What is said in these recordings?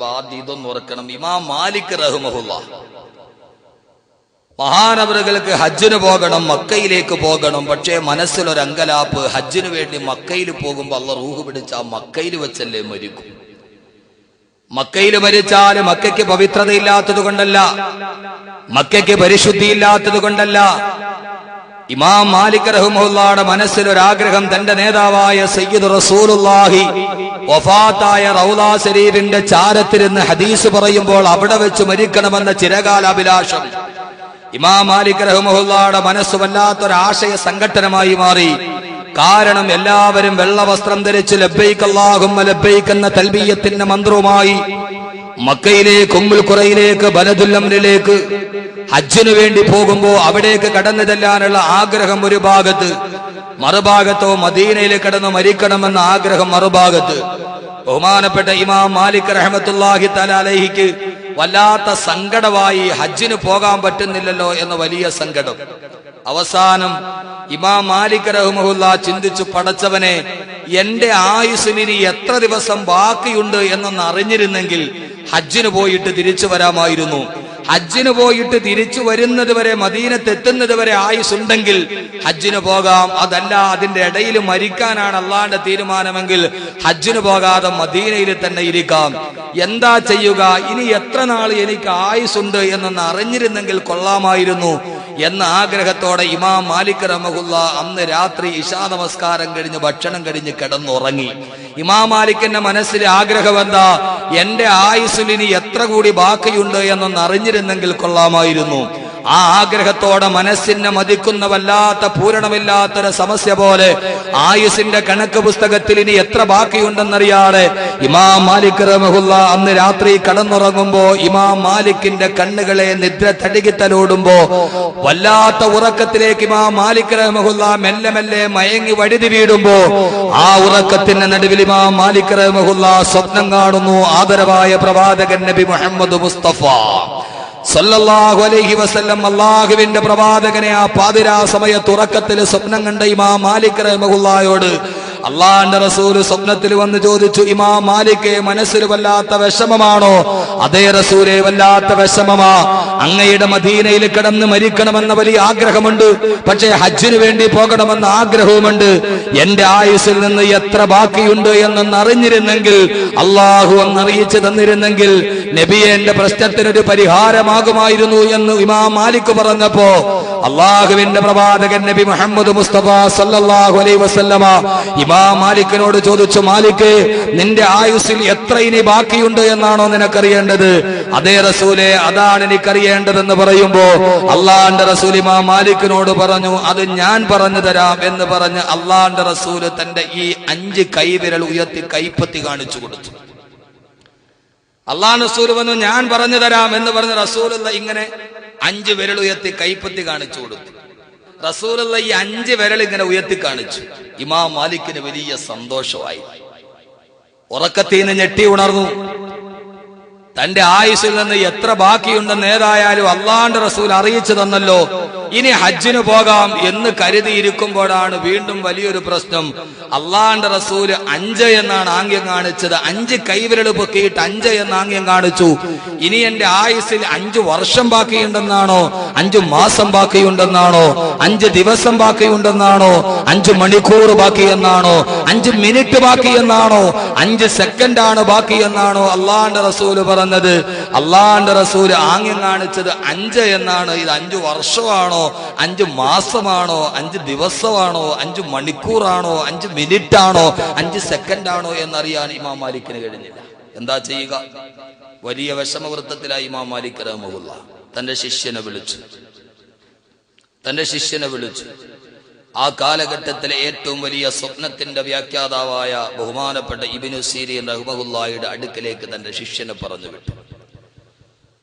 ഇതൊന്നും ഓർക്കണം. ഇമാം മാലിക് റഹ്മഹുല്ല. മഹാനവറുകൾക്ക് ഹജ്ജിന് പോകണം മക്കയിലേക്ക് പോകണം. പക്ഷേ മനസ്സിലൊരു അങ്കലാപ്പ് ഹജ്ജിന് വേണ്ടി മക്കയിൽ പോകുമ്പോൾ അള്ള റൂഹ് പിടിച്ച മക്കയിൽ വെച്ചല്ലേ മരിക്കും. മക്കയിൽ മരിച്ചാൽ മക്കയ്ക്ക് പവിത്രതയില്ലാത്തത് കൊണ്ടല്ല മക്കയ്ക്ക് പരിശുദ്ധിയില്ലാത്തത് കൊണ്ടല്ല. ഇമാം മാലിക് റഹ്മുള്ളാടെ മനസ്സിലൊരാഗ്രഹം തന്റെ നേതാവായ സയ്യിദ് റസൂലുല്ലാഹി വഫാത്തായ റൗലാ ശരീരിന്റെ ചാരത്തിരുന്ന് ഹദീസ് പറയുമ്പോൾ അവിടെ വെച്ച് മരിക്കണമെന്ന ചിരകാല അഭിലാഷം ഇമാം മാലിക് റഹ്മുള്ളാടെ മനസ്സ് വല്ലാത്തൊരാശയ സംഘട്ടനമായി മാറി. കാരണം എല്ലാവരും വെള്ള വസ്ത്രം ധരിച്ച് ലബ്ബൈക്ക് അല്ലാഹുമ്മ എന്ന തൽബീയത്തിന്റെ മന്ത്രവുമായി മക്കയിലേക്ക് ഉമ്മുൽ കുറയിലേക്ക് ബലദുല്ലമിലേക്ക് ഹജ്ജിനു വേണ്ടി പോകുമ്പോ അവിടേക്ക് കടന്നു ചെല്ലാനുള്ള ആഗ്രഹം ഒരു ഭാഗത്ത് മറുഭാഗത്തോ മദീനയിൽ കടന്നു മരിക്കണമെന്ന ആഗ്രഹം മറുഭാഗത്ത്. ബഹുമാനപ്പെട്ട ഇമാം മാലിക് റഹമത്തുല്ലാഹി തലാലഹിക്ക് വല്ലാത്ത സങ്കടമായി ഹജ്ജിന് പോകാൻ പറ്റുന്നില്ലല്ലോ എന്ന വലിയ സങ്കടം. അവസാനം ഇമാം മാലിക് റഹ്മുല്ല ചിന്തിച്ചു പടച്ചവനെ എന്റെ ആയുസിന് ഇനി എത്ര ദിവസം ബാക്കിയുണ്ട് എന്നൊന്ന് അറിഞ്ഞിരുന്നെങ്കിൽ ഹജ്ജിന് പോയിട്ട് തിരിച്ചു വരാമായിരുന്നു. ഹജ്ജിന് പോയിട്ട് തിരിച്ചു വരുന്നത് വരെ മദീനത്തെത്തുന്നത് വരെ ആയുസുണ്ടെങ്കിൽ ഹജ്ജിന് പോകാം. അതല്ല അതിന്റെ ഇടയിൽ മരിക്കാനാണ് അള്ളാന്റെ തീരുമാനമെങ്കിൽ ഹജ്ജിന് പോകാതെ മദീനയിൽ തന്നെ ഇരിക്കാം. എന്താ ചെയ്യുക? ഇനി എത്ര നാൾ എനിക്ക് ആയുസുണ്ട് എന്നൊന്ന് അറിഞ്ഞിരുന്നെങ്കിൽ കൊള്ളാമായിരുന്നു. എന്ന ആഗ്രഹത്തോടെ ഇമാം മാലിക് റമഹുല്ല അന്ന് രാത്രി ഇഷാ നമസ്കാരം കഴിഞ്ഞ് ഭക്ഷണം കഴിഞ്ഞ് കിടന്നുറങ്ങി. ഇമാം മാലിക്കിന്റെ മനസ്സിലെ ആഗ്രഹം എന്താ? എന്റെ ആയുസ്സിൽ ഇനി എത്ര കൂടി ബാക്കിയുണ്ട് എന്നൊന്ന് അറിഞ്ഞിരുന്നെങ്കിൽ കൊള്ളാമായിരുന്നു. ആ ആഗ്രഹത്തോടെ മനസ്സിനെ മതിക്കുന്ന വല്ലാത്ത പൂരണമില്ലാത്തൊരു സമസ്യ പോലെ ആയുസിന്റെ കണക്ക് പുസ്തകത്തിൽ ഇനി എത്ര ബാക്കിയുണ്ടെന്നറിയാതെ ഇമാം മാലിക് റഹുല്ല അന്ന് രാത്രി കടന്നുറങ്ങുമ്പോ ഇമാം മാലിക്കിന്റെ കണ്ണുകളെ നിദ്ര തടികിത്തലോടുമ്പോ വല്ലാത്ത ഉറക്കത്തിലേക്ക് ഇമാം മാലിക് റഹ്മുല്ല മെല്ലെ മെല്ലെ മയങ്ങി വഴുതി വീടുമ്പോ ആ ഉറക്കത്തിന്റെ നടുവിൽ ഇമാം മാലിക് റഹ്മുല്ല സ്വപ്നം കാണുന്നു ആദരവായ പ്രവാചകൻ നബി മുഹമ്മദ് മുസ്തഫ. സല്ലല്ലാഹു അലൈഹി വസല്ലം അള്ളാഹുവിന്റെ പ്രവാചകനെ ആ പാതിരാ സമയത്ത് ഉറക്കത്തിൽ സ്വപ്നം കണ്ട ഇമാം മാലിക് റഹ്മഹുല്ലായോട് അള്ളാന്റെ റസൂൽ സ്വപ്നത്തിൽ വന്ന് ചോദിച്ചു ഇമാം മാലിക്കെ മനസ്സിൽ വല്ലാത്ത വിഷമമാണോ? അതേ റസൂലെ വല്ലാത്ത വിഷമമാ. അങ്ങയുടെ മദീനയിൽ കിടന്ന് മരിക്കണമെന്ന വലിയ ആഗ്രഹമുണ്ട്. പക്ഷേ ഹജ്ജിന് വേണ്ടി പോകണമെന്ന ആഗ്രഹവുമുണ്ട്. എന്റെ ആയുസ്സിൽ നിന്ന് എത്ര ബാക്കിയുണ്ട് എന്നൊന്ന് അറിഞ്ഞിരുന്നെങ്കിൽ അള്ളാഹു അന്ന് അറിയിച്ചു തന്നിരുന്നെങ്കിൽ നബിയെ എന്റെ പ്രശ്നത്തിനൊരു പരിഹാരമാകുമായിരുന്നു എന്ന് ഇമാം മാലിക് പറഞ്ഞപ്പോ അള്ളാഹുവിന്റെ പ്രവാചകൻ നബി മുഹമ്മദ് മുസ്തഫ സല്ലാഹു അലൈ വസല്ലമ ഇമാം മാലിക്കിനോട് ചോദിച്ചു മാലിക്ക് നിന്റെ ആയുസ്സിൽ എത്ര ഇനി ബാക്കിയുണ്ട് എന്നാണോ നിനക്കറിയേണ്ടത്? അതേ റസൂലെ അതാണ് എനിക്കറിയേണ്ടതെന്ന് പറയുമ്പോ അള്ളാന്റെ റസൂൽ മാലിക്കിനോട് പറഞ്ഞു അത് ഞാൻ പറഞ്ഞു തരാം എന്ന് പറഞ്ഞ് അള്ളാന്റെ റസൂൽ തന്റെ ഈ അഞ്ച് കൈവിരൽ ഉയർത്തി കൈപ്പത്തി കാണിച്ചു കൊടുത്തു. അള്ളാഹ് റസൂൽ വന്നു ഞാൻ പറഞ്ഞു തരാം എന്ന് പറഞ്ഞ് റസൂൽ ഇങ്ങനെ അഞ്ച് വിരൽ ഉയർത്തി കൈപ്പത്തി കാണിച്ചു കൊടുത്തു. റസൂലുള്ള ഈ അഞ്ച് വിരൽ ഇങ്ങനെ ഉയർത്തി കാണിച്ചു. ഇമാം മാലിക്കിന് വലിയ സന്തോഷമായി. ഉറക്കത്തിൽ നിന്ന് ഞെട്ടി ഉണർന്നു. തന്റെ ആയുസിൽ നിന്ന് എത്ര ബാക്കിയുണ്ടെന്ന് ഏതായാലും അള്ളാണ്ട് റസൂൽ അറിയിച്ചു തന്നല്ലോ. ഇനി ഹജ്ജിന് പോകാം എന്ന് കരുതിയിരിക്കുമ്പോഴാണ് വീണ്ടും വലിയൊരു പ്രശ്നം. അള്ളാണ്ട് റസൂൽ അഞ്ച് എന്നാണ് ആംഗ്യം കാണിച്ചത്. അഞ്ച് കൈവിരൽ പൊക്കിയിട്ട് അഞ്ച് എന്ന് ആംഗ്യം കാണിച്ചു. ഇനി എന്റെ ആയുസിൽ അഞ്ചു വർഷം ബാക്കിയുണ്ടെന്നാണോ? അഞ്ചു മാസം ബാക്കിയുണ്ടെന്നാണോ? അഞ്ച് ദിവസം ബാക്കിയുണ്ടെന്നാണോ? അഞ്ചു മണിക്കൂർ ബാക്കിയെന്നാണോ? അഞ്ച് മിനിറ്റ് ബാക്കിയെന്നാണോ? അഞ്ച് സെക്കൻഡാണ് ബാക്കിയെന്നാണോ? അള്ളാന്റെ റസൂൽ പറഞ്ഞത് അള്ളാന്റെ റസൂൽ ആംഗ്യം കാണിച്ചത് അഞ്ച് എന്നാണ്. ഇത് അഞ്ചു വർഷമാണോ? അഞ്ച് മാസമാണോ? അഞ്ച് ദിവസമാണോ? അഞ്ച് മണിക്കൂറാണോ? അഞ്ച് മിനിറ്റ് ആണോ അഞ്ച് സെക്കൻഡ് ആണോ എന്നറിയാൻ ഇമാം മാലിക്കിന് കഴിഞ്ഞില്ല. എന്താ ചെയ്യുക? വലിയ വിഷമവൃത്തത്തിലായി ഇമാം മാലിക് റഹ്മുല്ല തന്റെ ശിഷ്യനെ വിളിച്ചു. തന്റെ ശിഷ്യനെ വിളിച്ചു. ആ കാലഘട്ടത്തിലെ ഏറ്റവും വലിയ സ്വപ്നത്തിന്റെ വ്യാഖ്യാതാവായ ബഹുമാനപ്പെട്ട ഇബിനു സീരി റഹ്മുല്ലായുടെ അടുക്കലേക്ക് തന്റെ ശിഷ്യനെ പറഞ്ഞു വിട്ടു.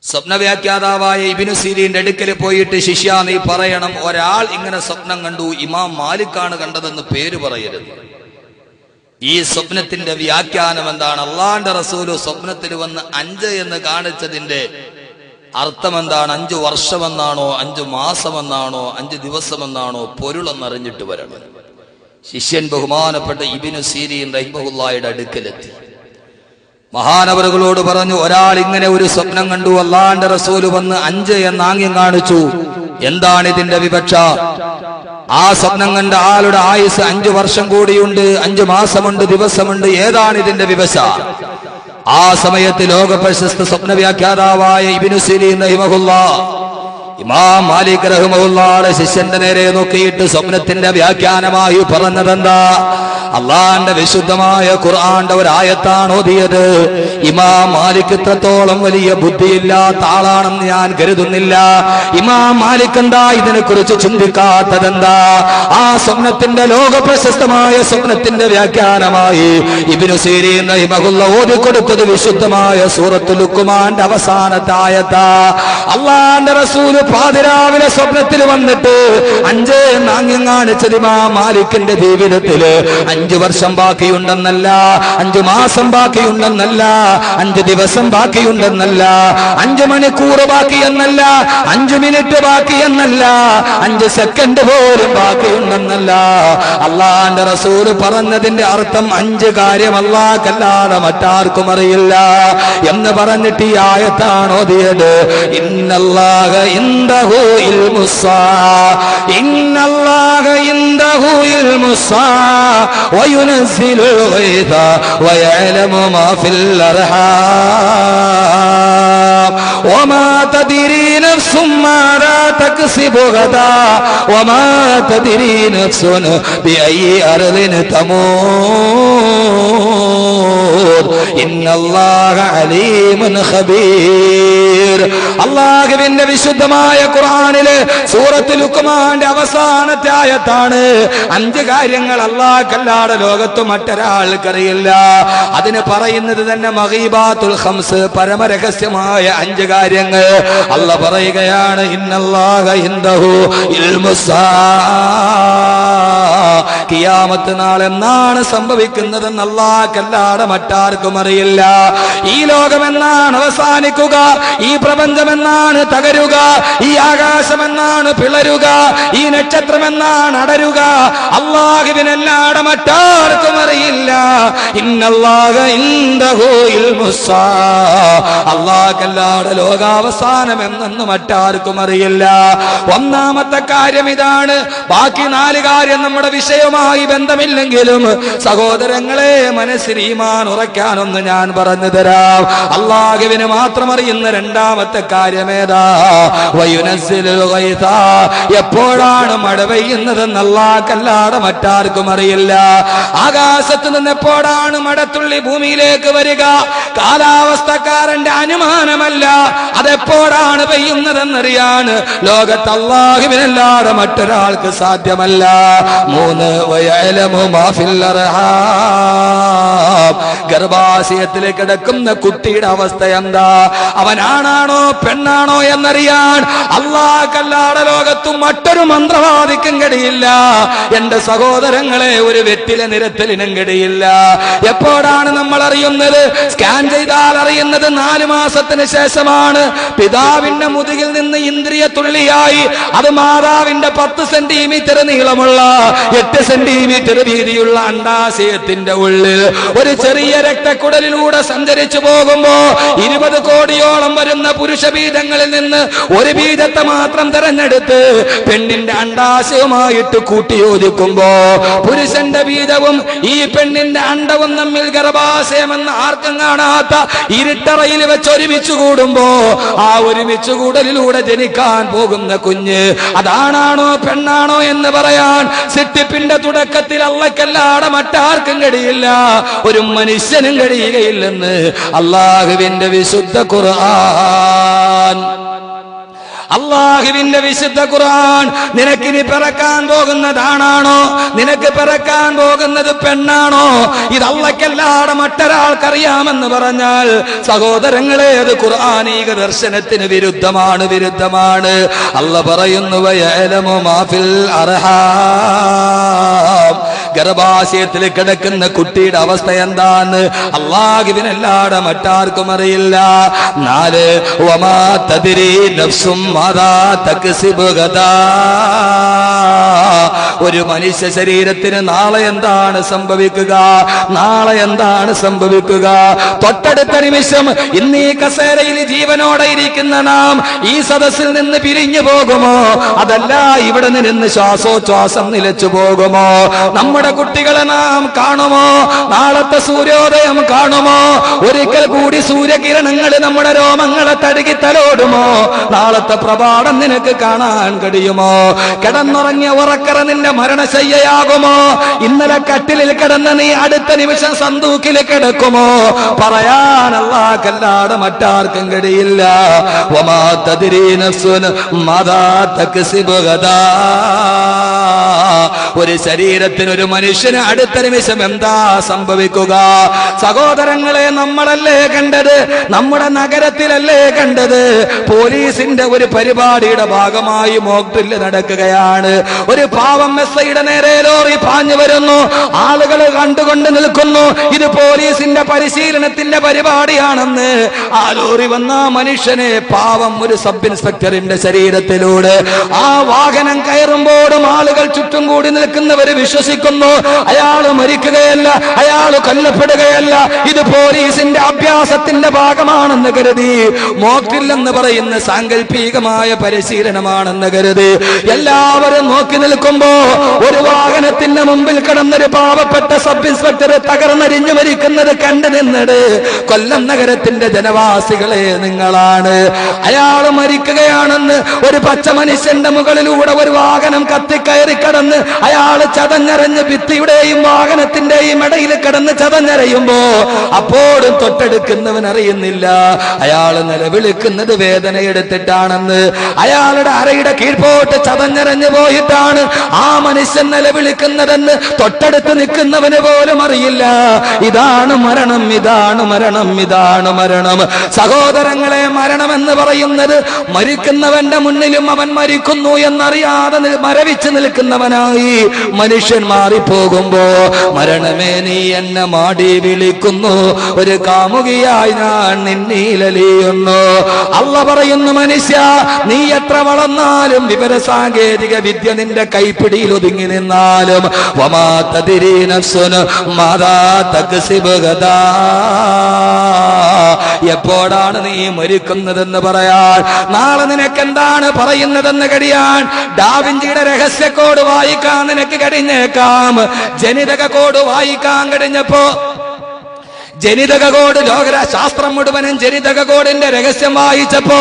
സ്വപ്ന വ്യാഖ്യാതാവായ ഇബിനു സീരിന്റെ അടുക്കൽ പോയിട്ട് ശിഷ്യ നീ പറയണം ഒരാൾ ഇങ്ങനെ സ്വപ്നം കണ്ടു ഇമാം മാലിക്കാണ് കണ്ടതെന്ന് പേര് പറയരുത്. ഈ സ്വപ്നത്തിന്റെ വ്യാഖ്യാനം എന്താണ്? അള്ളാന്റെ റസൂൽ സ്വപ്നത്തിൽ വന്ന് അഞ്ച് എന്ന് കാണിച്ചതിന്റെ അർത്ഥം എന്താണ് അഞ്ചു വർഷമെന്നാണോ? അഞ്ചു മാസമെന്നാണോ? അഞ്ചു ദിവസമെന്നാണോ? പൊരുളെന്നറിഞ്ഞിട്ട് വരണം. ശിഷ്യൻ ബഹുമാനപ്പെട്ട ഇബിനു സീരിയും റഹിമഹുല്ലായുടെ അടുക്കലെത്തി. മഹാനവറുകളോട് പറഞ്ഞു ഒരാൾ ഇങ്ങനെ ഒരു സ്വപ്നം കണ്ടു. അള്ളാന്റെ റസൂൽ വന്ന് അഞ്ച് എന്ന് ആംഗ്യം കാണിച്ചു. എന്താണ് ഇതിന്റെ വിപക്ഷ ആ സ്വപ്നം കണ്ട ആളുടെ ആയുസ് അഞ്ചു വർഷം കൂടിയുണ്ട്. അഞ്ചു മാസമുണ്ട് ദിവസമുണ്ട്. ഏതാണ് ഇതിന്റെ വിവശ ആ സമയത്ത് ലോക പ്രശസ്ത സ്വപ്ന വ്യാഖ്യാതാവായ ഇബിനു സിലീൻ റഹിമഹുല്ല ഇമാം മാലിക് റഹ്മുള്ളാടെ ശിഷ്യന്റെ നേരെ നോക്കിയിട്ട് സ്വപ്നത്തിന്റെ വ്യാഖ്യാനമായി പറഞ്ഞതെന്താ? അള്ളാന്റെ വിശുദ്ധമായ ഖുർആന്റെ ഒരായത്താണ് ഓതിയത്. ഇമാം മാലിക് ഇത്രത്തോളം വലിയ ബുദ്ധിയില്ലാത്ത ആളാണെന്ന് ഞാൻ കരുതുന്നില്ല. ഇമാം മാലിക് എന്താ ഇതിനെ കുറിച്ച് ചിന്തിക്കാത്തതെന്താ? ആ സ്വപ്നത്തിന്റെ ലോക പ്രശസ്തമായ സ്വപ്നത്തിന്റെ വ്യാഖ്യാനമായി ഇബിനു സീരീൻ റഹിമഹുല്ല ഓതിക്കൊടുത്തത് വിശുദ്ധമായ സൂറത്തുൽ ലുക്കുമാന്റെ അവസാനത്തെ ആയത്താ. അള്ളാന്റെ റസൂൽ പാതിരാവിലെ സ്വപ്നത്തിൽ വന്നിട്ട് അഞ്ച് നാങ്യം കാണിച്ചത് ഇമാ മാലിക്കിന്റെ ജീവിതത്തിൽ അഞ്ചു വർഷം ബാക്കിയുണ്ടെന്നല്ല അഞ്ചു മാസം ബാക്കിയുണ്ടെന്നല്ല അഞ്ചു ദിവസം ബാക്കിയുണ്ടെന്നല്ല അഞ്ചു മണിക്കൂർ ബാക്കിയെന്നല്ല അഞ്ചു മിനിറ്റ് ബാക്കിയെന്നല്ല അഞ്ച് സെക്കൻഡ് പോലും ബാക്കിയുണ്ടെന്നല്ല. അള്ളാന്റെ റസൂൽ പറഞ്ഞതിന്റെ അർത്ഥം അഞ്ച് കാര്യം അല്ലാക്കല്ലാതെ മറ്റാർക്കും അറിയില്ല എന്ന് പറഞ്ഞിട്ട് ഈ ആയത്താണ് ഓതിയത് عنده علم الساعة إن الله عنده علم الساعة وينزل الغيث ويعلم ما في الأرحام وما تدري نفس ماذا تكسب غدا وما تدري نفس بأي أرض تموت إن الله عليم خبير അള്ളാഹുവിന്റെ വിശുദ്ധമായ ഖുർആനില് സൂറത്ത് ലുക്കുമാന്റെ അവസാനത്തെ ആയത്താണ് അഞ്ച് കാര്യങ്ങൾ അള്ളാഹ്ക്കല്ലാതെ ലോകത്ത് മറ്റൊരാൾക്കറിയില്ല അതിന് പറയുന്നത് തന്നെ മഹീബാത്തുൽ ഖംസ് പരമരഹസ്യമായ അഞ്ച് കാര്യങ്ങൾ അല്ല പറയുകയാണ് ഇന്നല്ലാഹ ഇൽമുസാ കിയാമത്ത് നാൾ എന്നാണ് സംഭവിക്കുന്നതെന്ന് അല്ലാഹ്ക്കല്ലാതെ മറ്റാർക്കും അറിയില്ല. ഈ ലോകമെന്നാണ് അവസാനിക്കുക ഈ പ്രപഞ്ചമെന്നാണ് തകരുക ഈ ആകാശമെന്നാണ് പിളരുക ഈ നക്ഷത്രമെന്നാണ് അടരുക. അള്ളാഹുവിനല്ലാതെ മറ്റാർക്കും അറിയില്ല. ഇന്നല്ലാഹ ഇൻദഹു ഇൽമുസാ ലോകാവസാനം എന്നെന്ന് മറ്റാർക്കും അറിയില്ല. ഒന്നാമത്തെ കാര്യം ഇതാണ്. ബാക്കി നാല് കാര്യം നമ്മുടെ വിഷയവുമായി ബന്ധമില്ലെങ്കിലും സഹോദരങ്ങളെ മനസ്സിൽ ഈമാൻ ഉറക്കാനൊന്ന് ഞാൻ പറഞ്ഞു തരാം. അള്ളാഹുവിന് മാത്രം അറിയുന്ന രണ്ടാമത്തെ കാര്യമേതാ. എപ്പോഴാണ് മഴ പെയ്യുന്നതെന്ന് അല്ലാഹ്ക്കല്ലാതെ മറ്റാർക്കും അറിയില്ല. ആകാശത്ത് നിന്ന് എപ്പോഴാണ് മടത്തുള്ളി ഭൂമിയിലേക്ക് വരിക? കാലാവസ്ഥക്കാരന്റെ അനുമാനമല്ല. അതെപ്പോഴാണ് പെയ്യുന്നതെന്നറിയാൻ ലോകത്ത് അള്ളാഹുവിനല്ലാതെ മറ്റൊരാൾക്ക് സാധ്യമല്ല. മൂന്ന്. ഗർഭാശയത്തിൽ കിടക്കുന്ന കുട്ടിയുടെ അവസ്ഥ എന്താ? അവനാണാണോ പെണ്ണാണോ എന്നറിയാൻ അള്ളാഹ്ക്കല്ലാതെ ലോകത്തും മറ്റൊരു മന്ത്രവാദിക്കും കഴിയില്ല എന്റെ സഹോദരങ്ങളെ ഒരു വെറ്റിലെ നിരത്തലിനും കഴിയില്ല എപ്പോഴാണ് നമ്മൾ അറിയുന്നത് സ്കാൻ ചെയ്താൽ അറിയുന്നത് നാല് മാസത്തിന് ശേഷമാണ്. പിതാവിന്റെ മുതുകിൽ നിന്ന് ഇന്ദ്രിയ തുള്ളിയായി. അത് മാതാവിന്റെ പത്ത് സെന്റിമീറ്റർ നീളമുള്ള എട്ട് സെന്റിമീറ്റർ വീതിയുള്ള അണ്ടാശയത്തിന്റെ ഉള്ളിൽ ഒരു ചെറിയ രക്തക്കുടലിലൂടെ സഞ്ചരിച്ചു പോകുമ്പോ ഇരുപത് കോടിയോളം വരുന്ന പുരുഷ ബീജങ്ങളിൽ നിന്ന് ഒരു ബീജത്തെ മാത്രം തെരഞ്ഞെടുത്ത് പെണ്ണിന്റെ അണ്ടാശയവുമായിട്ട് കൂട്ടിയോജിക്കുമ്പോ പുരുഷന്റെ ബീജവും ഈ പെണ്ണിന്റെ അണ്ടവും തമ്മിൽ ഗർഭാശയമെന്ന് ആർക്കും കാണാത്ത ഇരുട്ടറയിൽ വെച്ച് ഒരുമിച്ച് കൂടുമ്പോ ആ ഒരുമിച്ച് കൂടലിലൂടെ ജനിക്കാൻ പോകുന്ന കുഞ്ഞ്. അതാണാണോ പെണ്ണാണോ എന്ന് പറയാൻ സിട്ടിപ്പിന്റെ തുടക്കത്തിൽ അള്ളക്കല്ലാടെ മറ്റാർക്കും കഴിയില്ല. ഒരു മനുഷ്യനും കഴിയുകയില്ലെന്ന് അള്ളാഹുവിന്റെ വിശുദ്ധ ഖുർആൻ. അള്ളാഹുവിന്റെ വിശുദ്ധ ഖുർആൻ നിനക്കിനി പിറക്കാൻ പോകുന്നതാണാണോ? നിനക്ക് പിറക്കാൻ പോകുന്നത് പെണ്ണാണോ? ഇത് അള്ളക്കല്ലാതെ മറ്റൊരാൾക്കറിയാമെന്ന് പറഞ്ഞാൽ സഹോദരങ്ങളെ അത് ഖുർആാനീക ദർശനത്തിന് വിരുദ്ധമാണ് വിരുദ്ധമാണ്. അല്ല പറയുന്നു മാഫിൽ അർഹാം. ഗർഭാശയത്തിൽ കിടക്കുന്ന കുട്ടിയുടെ അവസ്ഥ എന്താന്ന് അള്ളാഹുവിനല്ലാതെ മറ്റാർക്കും അറിയില്ല. നാല് തദിരി നഫ്സും മാതാ തക്സിബു ഗദാ ഒരു മനുഷ്യ ശരീരത്തിന് നാളെ എന്താണ് സംഭവിക്കുക? നാളെ എന്താണ് സംഭവിക്കുക? തൊട്ടടുത്ത നിമിഷം ഇന്ന് ഈ കസേരയിൽ ജീവനോടെ ഇരിക്കുന്ന നാം ഈ സദസ്സിൽ നിന്ന് പിരിഞ്ഞു പോകുമോ? അതല്ല ഇവിടെ നിന്ന് ശ്വാസോച്ഛ്വാസം നിലച്ചു പോകുമോ? നമ്മുടെ കുട്ടികളെ നാം കാണുമോ? നാളത്തെ സൂര്യോദയം കാണുമോ? ഒരിക്കൽ കൂടി സൂര്യകിരണങ്ങൾ നമ്മുടെ രോമങ്ങളെ തടുകി തലോടുമോ? നാളത്തെ പ്രഭാതം നിനക്ക് കാണാൻ കഴിയുമോ? കിടന്നുറങ്ങിയ ഉറക്കറ നിന്റെ മരണശയ്യയാകുമോ? ഇന്നലെ കട്ടിലിൽ കിടന്ന നീ അടുത്ത നിമിഷം സന്തൂക്കിൽ കിടക്കുമോ? പറയാനല്ലാക്കല്ലാതെ മറ്റാർക്കും കഴിയില്ല. ഒരു ശരീരത്തിന് ഒരു മനുഷ്യന് അടുത്ത നിമിഷം എന്താ സംഭവിക്കുക? സഹോദരങ്ങളെ നമ്മളല്ലേ കണ്ടത്? നമ്മുടെ നഗരത്തിലല്ലേ കണ്ടത്? പോലീസിന്റെ ഒരു പരിപാടിയുടെ ഭാഗമായി മോക്ടിൽ നടക്കുകയാണ്. ഒരു പാവം മെസ്സയുടെ നേരെ ലോറി പാഞ്ഞു വരുന്നു. ആളുകൾ കണ്ടുകൊണ്ട് നിൽക്കുന്നു. ഇത് പോലീസിന്റെ പരിശീലനത്തിന്റെ പരിപാടിയാണെന്ന്. ആ ലോറി വന്ന മനുഷ്യനെ പാവം ഒരു സബ് ഇൻസ്പെക്ടറിന്റെ ശരീരത്തിലൂടെ. ആ വാഹനം കയറുമ്പോഴും ആളുകൾ ചുറ്റും കൂടി നിൽക്കുന്നവര് വിശ്വസിക്കുന്നു. അയാൾ മരിക്കുകയല്ല അയാൾ കൊല്ലപ്പെടുകയല്ല. ഇത് പോലീസിന്റെ അഭ്യാസത്തിന്റെ ഭാഗമാണെന്ന് കരുതി. മോക്കില്ലെന്ന് പറയുന്ന സാങ്കല്പികമായ പരിശീലനമാണെന്ന് കരുതി. എല്ലാവരും നോക്കി നിൽക്കുമ്പോ ഒരു വാഹനത്തിന്റെ മുമ്പിൽ കിടന്നൊരു പാവപ്പെട്ട സബ് ഇൻസ്പെക്ടർ തകർന്നരിഞ്ഞു മരിക്കുന്നത് കണ്ടു നിന്നിട്. കൊല്ലം നഗരത്തിന്റെ ജനവാസികളെ നിങ്ങളാണ്. അയാൾ മരിക്കുകയാണെന്ന് ഒരു പച്ച മനുഷ്യന്റെ മുകളിലൂടെ ഒരു വാഹനം കത്തിക്കയറി കടന്ന് അയാൾ ചതഞ്ഞരഞ്ഞ് ഭിത്തിയുടെയും വാഹനത്തിന്റെയും ഇടയിൽ കിടന്ന് ചതഞ്ഞരയുമ്പോ അപ്പോഴും തൊട്ടെടുക്കുന്നവൻ അറിയുന്നില്ല. അയാൾ നിലവിളിക്കുന്നത് വേദന എടുത്തിട്ടാണെന്ന് അയാളുടെ അരയുടെ കീഴ്പോട്ട് ചതഞ്ഞരഞ്ഞു പോയിട്ടാണ്. ആ മനുഷ്യൻ നിലവിളിക്കുന്നതെന്ന് തൊട്ടടുത്ത് നിൽക്കുന്നവന് പോലും അറിയില്ല. ഇതാണ് മരണം ഇതാണ് മരണം ഇതാണ് മരണം. സഹോദരങ്ങളെ മരണം എന്ന് പറയുന്നത് മരിക്കുന്നവന്റെ മുന്നിലും അവൻ മരിക്കുന്നു എന്നറിയാതെ മരവിച്ച് നിൽക്കുന്നവനായി മനുഷ്യൻ മാറിപ്പോകുമ്പോ മരണമേ നീ എന്നെ മാടി വിളിക്കുന്നു. ഒരു കാമുകിയായി ഞാൻ നിന്നീലലിയുന്നു അല്ല പറയുന്നു മനുഷ്യ നീ എത്ര വളർന്നാലും വിവര സാങ്കേതിക വിദ്യ നിന്റെ ഒതുങ്ങി നിന്നാലും. എപ്പോഴാണ് നീ മരിക്കുന്നതെന്ന് പറയാൻ? നാളെ നിനക്ക് എന്താണ് പറയുന്നതെന്ന് കഴിയാൻ ഡാവിഞ്ചിയുടെ രഹസ്യ കോഡ് വായിക്കാൻ നിനക്ക് കഴിഞ്ഞേക്കാം. ജനിതക കോഡ് വായിക്കാൻ കഴിഞ്ഞപ്പോ ജനിതക കോഡ് ലോകര മുഴുവനും ജനിതക കോഡിന്റെ രഹസ്യം വായിച്ചപ്പോ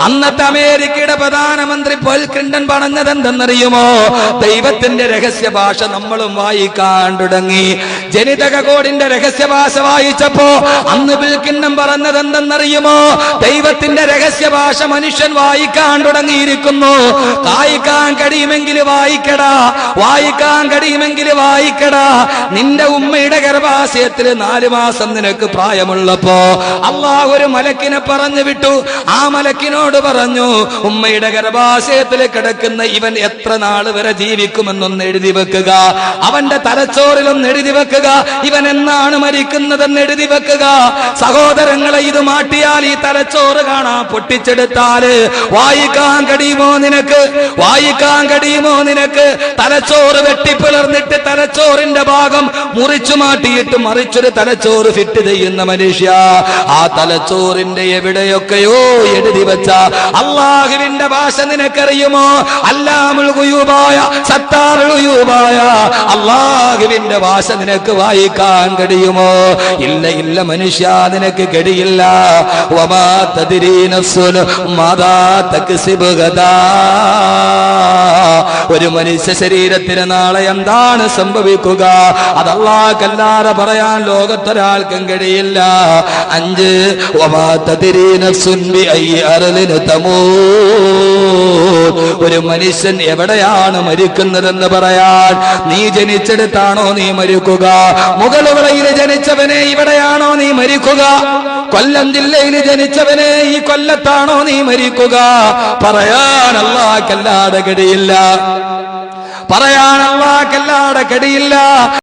അന്നത്തെ അമേരിക്കയുടെ പ്രധാനമന്ത്രി പോൽ ക്ലിന്റൺ പറഞ്ഞത് എന്തെന്നറിയുമോ ദൈവത്തിന്റെ രഹസ്യ ഭാഷ നമ്മളും വായിക്കാൻ തുടങ്ങി. ജനിതക കോഡിന്റെ രഹസ്യ ഭാഷ വായിച്ചപ്പോ അന്ന് ബിൽ ക്ലിന്റൺ പറഞ്ഞത് എന്തെന്നറിയുമോ ദൈവത്തിന്റെ രഹസ്യ ഭാഷ മനുഷ്യൻ വായിക്കാൻ തുടങ്ങിയിരിക്കുന്നു. വായിക്കാൻ കഴിയുമെങ്കിൽ വായിക്കടാ. വായിക്കാൻ കഴിയുമെങ്കിൽ വായിക്കടാ. നിന്റെ ഉമ്മയുടെ ഗർഭാശയത്തിൽ നാല് മാസം നിനക്ക് പ്രായമുള്ളപ്പോ അള്ളാഹ് ഒരു മലക്കിനെ പറഞ്ഞു വിട്ടു. ആ മലക്കിനോട് പറഞ്ഞു ഉമ്മയുടെ ഗർഭാശയത്തിൽ കിടക്കുന്ന ഇവൻ എത്ര നാൾ വരെ ജീവിക്കുമെന്നൊന്ന് എഴുതി വെക്കുക. അവന്റെ തലച്ചോറിലൊന്ന് എഴുതി വെക്കുക. ഇവൻ എന്നാണ് മരിക്കുന്നതെന്ന് എഴുതി വെക്കുക. സഹോദരങ്ങളെ ഇത് മാട്ടിയാൽ ഈ തലച്ചോറ് കാണാൻ പൊട്ടിച്ചെടുത്താൽ വായിക്കാൻ കഴിയുമോ നിനക്ക്? വായിക്കാൻ കഴിയുമോ നിനക്ക്? തലച്ചോറ് വെട്ടിപ്പിളർന്നിട്ട് തലച്ചോറിന്റെ ഭാഗം മുറിച്ചു മാറ്റിയിട്ട് മറിച്ചൊരു തലച്ചോറ് ഫിറ്റ് ചെയ്യുന്ന മനുഷ്യ ആ തലച്ചോറിന്റെ എവിടെയൊക്കെയോ എഴുതി വെച്ച അള്ളാഹുവിന്റെ ഭാഷ നിനക്കറിയുമോ? സത്താറുൽ ഗുയൂബായ അള്ളാഹുവിന്റെ ഭാഷ നിനക്ക് വായിക്കാൻ കഴിയുമോ? ഇല്ല ഇല്ല മനുഷ്യ നിനക്ക് കഴിയില്ല ഒരു മനുഷ്യ ശരീരത്തിന് നാളെ എന്താണ് സംഭവിക്കുക? അതല്ലാക്കല്ലാതെ പറയാൻ ലോകത്തൊരാൾക്കും കഴിയില്ല അഞ്ച് ഒരു മനുഷ്യൻ എവിടെയാണ് മരിക്കുന്നതെന്ന് പറയാൻ നീ ജനിച്ചെടുത്താണോ നീ മരിക്കുക? മുകളുവിളയിൽ ജനിച്ചവനെ ഇവിടെയാണോ നീ മരിക്കുക? കൊല്ലം ജില്ലയിൽ ജനിച്ചവനെ ഈ കൊല്ലത്താണോ നീ മരിക്കുക? പറയാൻ അല്ലാക്കല്ലാതെ കഴിയില്ല പറയാൻ അല്ലാക്കല്ലാതെ